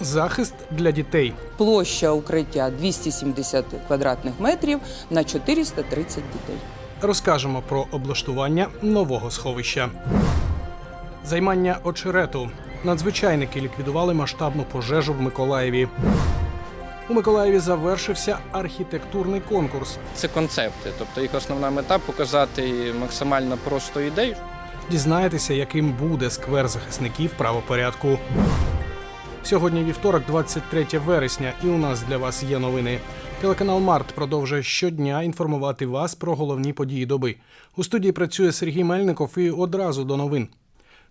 Захист для дітей. Площа укриття 270 квадратних метрів на 430 дітей. Розкажемо про облаштування нового сховища. Займання очерету. Надзвичайники ліквідували масштабну пожежу в Миколаєві. У Миколаєві завершився архітектурний конкурс. Це концепти, тобто їх основна мета показати максимально просто ідею. Дізнаєтеся, яким буде сквер захисників правопорядку. Сьогодні вівторок, 23 вересня, і у нас для вас є новини. Телеканал Март продовжує щодня інформувати вас про головні події доби. У студії працює Сергій Мельников і одразу до новин.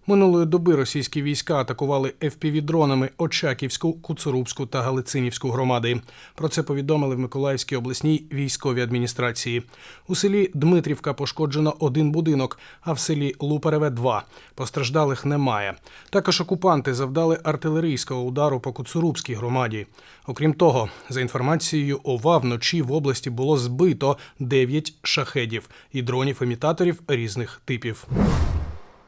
Минулої доби російські війська атакували FPV-дронами Очаківську, Куцурубську та Галицинівську громади. Про це повідомили в Миколаївській обласній військовій адміністрації. У селі Дмитрівка пошкоджено один будинок, а в селі Лупареве два. Постраждалих немає. Також окупанти завдали артилерійського удару по Куцурубській громаді. Окрім того, за інформацією ОВА, вночі в області було збито 9 шахедів і дронів-імітаторів різних типів.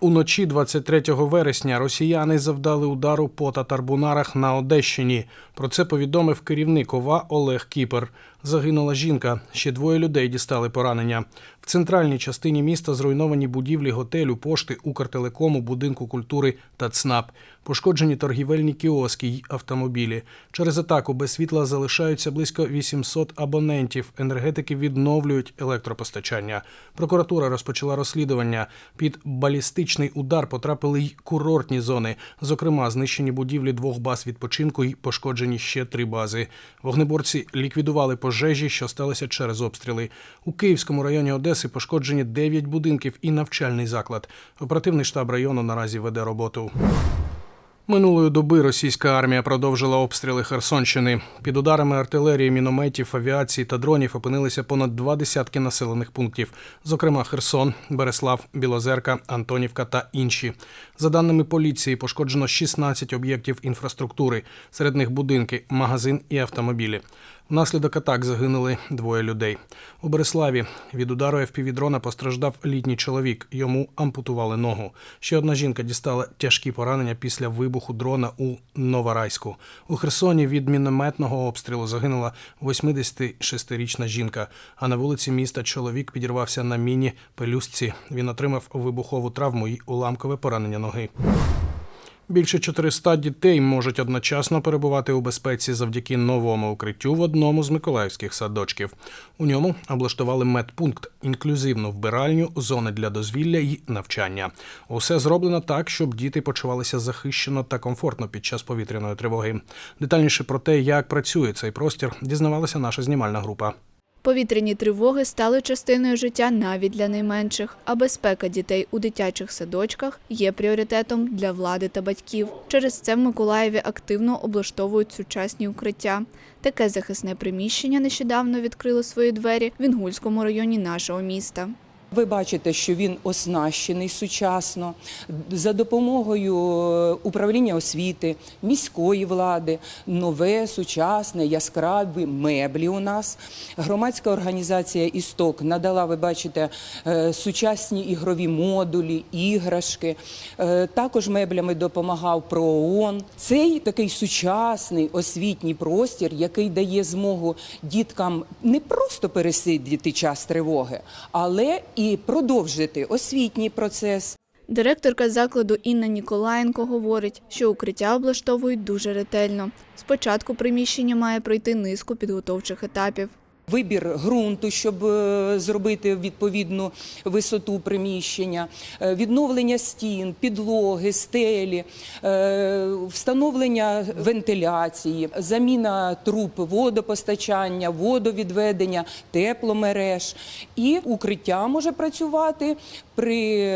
Уночі 23 вересня росіяни завдали удару по татарбунарах на Одещині. Про це повідомив керівник ОВА Олег Кіпер. Загинула жінка. Ще двоє людей дістали поранення. В центральній частині міста зруйновані будівлі готелю, пошти, Укртелекому, будинку культури та ЦНАП. Пошкоджені торгівельні кіоски й автомобілі. Через атаку без світла залишаються близько 800 абонентів. Енергетики відновлюють електропостачання. Прокуратура розпочала розслідування. Під балістичний удар потрапили й курортні зони. Зокрема, знищені будівлі двох баз відпочинку й пошкоджені ще три бази. Вогнеборці ліквідували пожежі, що сталися через обстріли. У Київському районі Одеси пошкоджені 9 будинків і навчальний заклад. Оперативний штаб району наразі веде роботу. Минулої доби російська армія продовжила обстріли Херсонщини. Під ударами артилерії, мінометів, авіації та дронів опинилися понад два десятки населених пунктів, зокрема Херсон, Береслав, Білозерка, Антонівка та інші. За даними поліції, пошкоджено 16 об'єктів інфраструктури, серед них будинки, магазин і автомобілі. Внаслідок атак загинули двоє людей. У Береславі від удару FPV-дрона постраждав літній чоловік. Йому ампутували ногу. Ще одна жінка дістала тяжкі поранення після вибуху дрона у Новорайську. У Херсоні від мінометного обстрілу загинула 86-річна жінка. А на вулиці міста чоловік підірвався на міні пелюстці. Він отримав вибухову травму і уламкове поранення ноги. Більше 400 дітей можуть одночасно перебувати у безпеці завдяки новому укриттю в одному з миколаївських садочків. У ньому облаштували медпункт, інклюзивну вбиральню, зони для дозвілля і навчання. Усе зроблено так, щоб діти почувалися захищено та комфортно під час повітряної тривоги. Детальніше про те, як працює цей простір, дізнавалася наша знімальна група. Повітряні тривоги стали частиною життя навіть для найменших, а безпека дітей у дитячих садочках є пріоритетом для влади та батьків. Через це в Миколаєві активно облаштовують сучасні укриття. Таке захисне приміщення нещодавно відкрило свої двері в Інгульському районі нашого міста. Ви бачите, що він оснащений сучасно за допомогою е, управління освіти, міської влади, нове, сучасне, яскраві меблі у нас. Громадська організація Істок надала, ви бачите, е, сучасні ігрові модулі, іграшки. Е, Також меблями допомагав ПРООН. Цей такий сучасний освітній простір, який дає змогу діткам не просто пересидіти час тривоги, але і продовжити освітній процес. Директорка закладу Інна Ніколаєнко говорить, що укриття облаштовують дуже ретельно. Спочатку приміщення має пройти низку підготовчих етапів. Вибір ґрунту, щоб е, зробити відповідну висоту приміщення, е, відновлення стін, підлоги, стелі, е, встановлення вентиляції, заміна труб водопостачання, водовідведення, тепломереж. І укриття може працювати при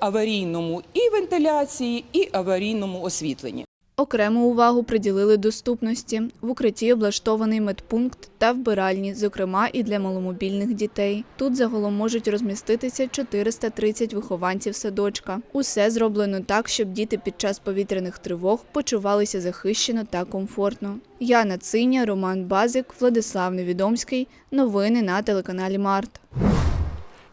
аварійному і вентиляції, і аварійному освітленні. Окрему увагу приділили доступності. В укритті облаштований медпункт та вбиральні, зокрема і для маломобільних дітей. Тут загалом можуть розміститися 430 вихованців садочка. Усе зроблено так, щоб діти під час повітряних тривог почувалися захищено та комфортно. Яна Циня, Роман Базик, Владислав Невідомський. Новини на телеканалі Март.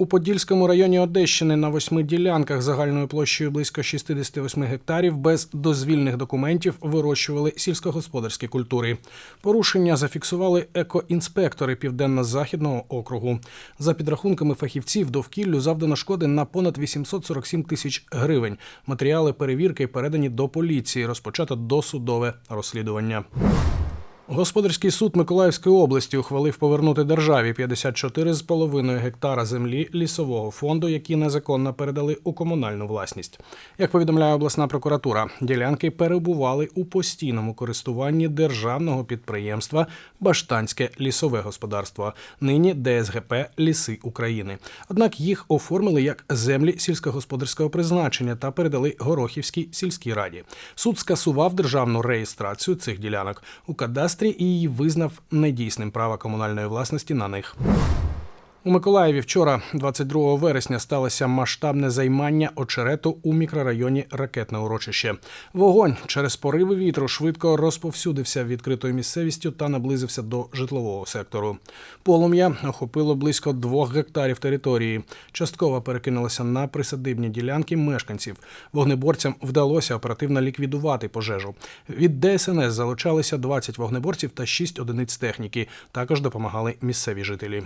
У Подільському районі Одещини на восьми ділянках загальною площею близько 68 гектарів без дозвільних документів вирощували сільськогосподарські культури. Порушення зафіксували екоінспектори Південно-Західного округу. За підрахунками фахівців, довкіллю завдано шкоди на понад 847 тисяч гривень. Матеріали перевірки передані до поліції. Розпочато досудове розслідування. Господарський суд Миколаївської області ухвалив повернути державі 54,5 гектара землі лісового фонду, які незаконно передали у комунальну власність. Як повідомляє обласна прокуратура, ділянки перебували у постійному користуванні державного підприємства Баштанське лісове господарство, нині ДСГП Ліси України. Однак їх оформили як землі сільськогосподарського призначення та передали Горохівській сільській раді. Суд скасував державну реєстрацію цих ділянок у кадастрі і її визнав недійсним право комунальної власності на них. У Миколаєві вчора, 22 вересня, сталося масштабне займання очерету у мікрорайоні Ракетне урочище. Вогонь через пориви вітру швидко розповсюдився відкритою місцевістю та наблизився до житлового сектору. Полум'я охопило близько двох гектарів території. Частково перекинулося на присадибні ділянки мешканців. Вогнеборцям вдалося оперативно ліквідувати пожежу. Від ДСНС залучалися 20 вогнеборців та 6 одиниць техніки. Також допомагали місцеві жителі.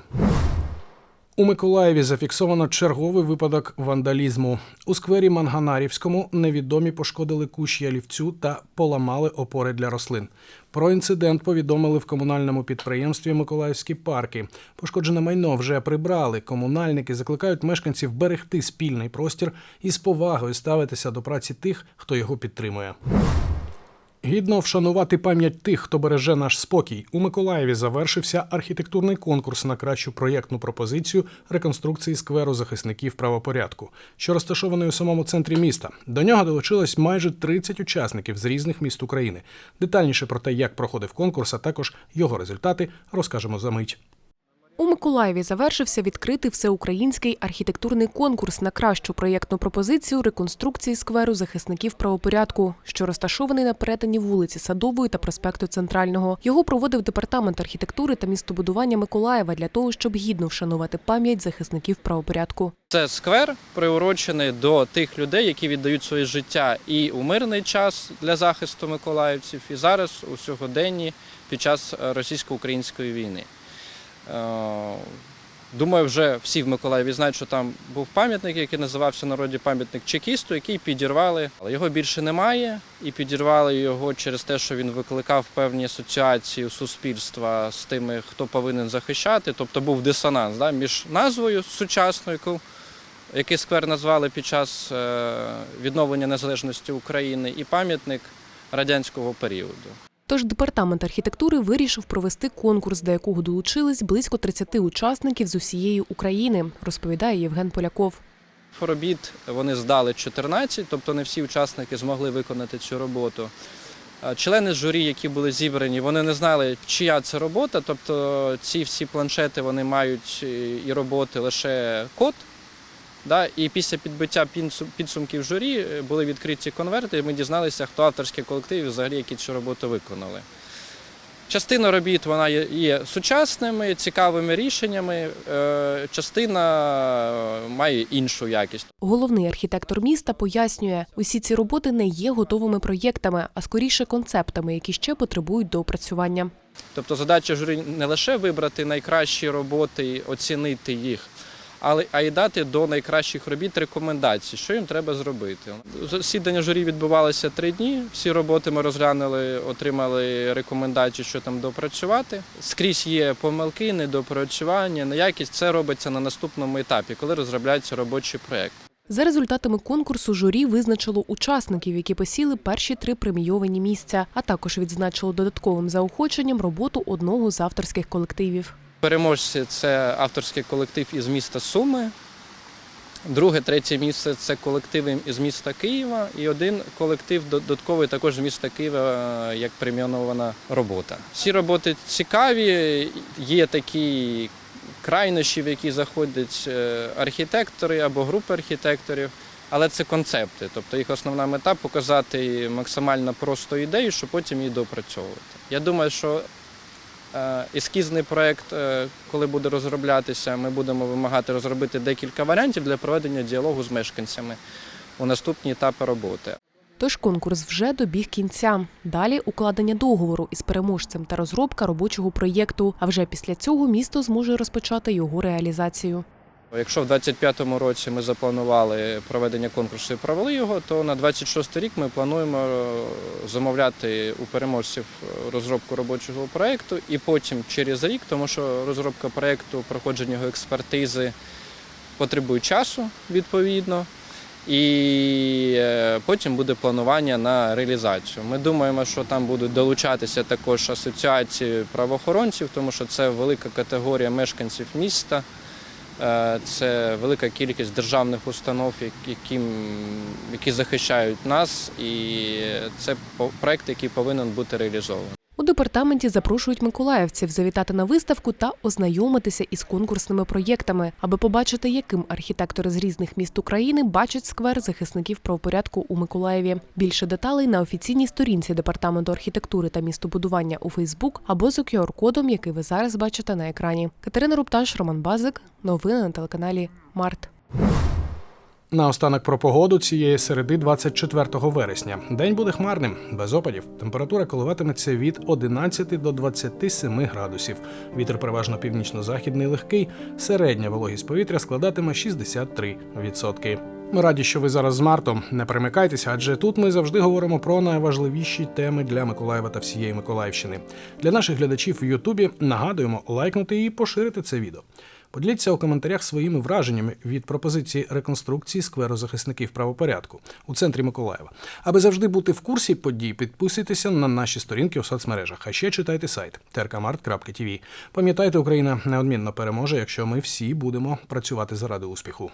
У Миколаєві зафіксовано черговий випадок вандалізму. У сквері Манганарівському невідомі пошкодили кущ ялівцю та поламали опори для рослин. Про інцидент повідомили в комунальному підприємстві Миколаївські парки. Пошкоджене майно вже прибрали. Комунальники закликають мешканців берегти спільний простір і з повагою ставитися до праці тих, хто його підтримує. Гідно вшанувати пам'ять тих, хто береже наш спокій. У Миколаєві завершився архітектурний конкурс на кращу проєктну пропозицію реконструкції скверу захисників правопорядку, що розташований у самому центрі міста. До нього долучилось майже 30 учасників з різних міст України. Детальніше про те, як проходив конкурс, а також його результати, розкажемо за мить. У Миколаєві завершився відкритий всеукраїнський архітектурний конкурс на кращу проєктну пропозицію реконструкції скверу захисників правопорядку, що розташований на перетині вулиці Садової та проспекту Центрального. Його проводив департамент архітектури та містобудування Миколаєва для того, щоб гідно вшанувати пам'ять захисників правопорядку. Це сквер приурочений до тих людей, які віддають своє життя і у мирний час для захисту миколаївців, і зараз у сьогоденні під час російсько-української війни. Е, Думаю, вже всі в Миколаєві знають, що там був пам'ятник, який називався народі пам'ятник чекісту, який підірвали. Але його більше немає, і підірвали його через те, що він викликав певні асоціації суспільства з тими, хто повинен захищати. Тобто був дисонанс да, між назвою сучасною, який сквер назвали під час е, відновлення незалежності України, і пам'ятник радянського періоду. Тож департамент архітектури вирішив провести конкурс, до якого долучились близько 30 учасників з усієї України, розповідає Євген Поляков. Робіт вони здали 14, тобто не всі учасники змогли виконати цю роботу. Члени журі, які були зібрані, вони не знали, чия це робота. Тобто ці всі планшети вони мають е, і роботи лише код. Да? І після підбиття підсумків журі е, були відкриті конверти, і ми дізналися, хто авторський колектив і взагалі які цю роботу виконали. Частина робіт вона є, є сучасними, цікавими рішеннями, е, частина е, має іншу якість. Головний архітектор міста пояснює, усі ці роботи не є готовими проєктами, а скоріше концептами, які ще потребують доопрацювання. Тобто задача журі не лише вибрати найкращі роботи, оцінити їх, але а й дати до найкращих робіт рекомендації, що їм треба зробити. Засідання журі відбувалося три дні. Всі роботи ми розглянули, отримали рекомендації, що там допрацювати. Скрізь є помилки, недопрацювання, неякість. Це робиться на наступному етапі, коли розробляється робочий проєкт. За результатами конкурсу журі визначило учасників, які посіли перші три премійовані місця, а також відзначило додатковим заохоченням роботу одного з авторських колективів. Переможці це авторський колектив із міста Суми. Друге, третє місце це колективи із міста Києва. І один колектив додатковий також з міста Києва як преміонована робота. Всі роботи цікаві, є такі крайнощі, в які заходять е, архітектори або групи архітекторів, але це концепти. Тобто їх основна мета показати максимально просто ідею, щоб потім її допрацьовувати. Я думаю, що ескізний проєкт, е, коли буде розроблятися, ми будемо вимагати розробити декілька варіантів для проведення діалогу з мешканцями у наступні етапи роботи. Тож конкурс вже добіг кінця. Далі укладення договору із переможцем та розробка робочого проєкту. А вже після цього місто зможе розпочати його реалізацію. Якщо в 2025 році ми запланували проведення конкурсу і провели його, то на 26 рік ми плануємо е, замовляти у переможців е, розробку робочого проєкту і потім через рік, тому що розробка проєкту, проходження його експертизи потребує часу відповідно. І е, потім буде планування на реалізацію. Ми думаємо, що там будуть долучатися також асоціації правоохоронців, тому що це велика категорія мешканців міста. Е, Це велика кількість державних установ, які, які захищають нас, і це проект, який повинен бути реалізований. Департаменті запрошують миколаївців завітати на виставку та ознайомитися із конкурсними проєктами, аби побачити, яким архітектори з різних міст України бачать сквер захисників правопорядку у Миколаєві. Більше деталей на офіційній сторінці департаменту архітектури та містобудування у Фейсбук або за QR-кодом, який ви зараз бачите на екрані. Катерина Рупташ, Роман Базик. Новини на телеканалі Март. Наостанок про погоду цієї середи 24 вересня. День буде хмарним, без опадів. Температура коливатиметься від 11 до 27 градусів. Вітер переважно північно-західний легкий. Середня вологість повітря складатиме 63%. Ми раді, що ви зараз з Мартом. Не перемикайтеся, адже тут ми завжди говоримо про найважливіші теми для Миколаєва та всієї Миколаївщини. Для наших глядачів в Ютубі нагадуємо лайкнути і поширити це відео. Поділіться у коментарях своїми враженнями від пропозиції реконструкції скверу захисників правопорядку у центрі Миколаєва. Аби завжди бути в курсі подій, підписуйтеся на наші сторінки у соцмережах. А ще читайте сайт terkamart.tv. Пам'ятайте, Україна неодмінно переможе, якщо ми всі будемо працювати заради успіху.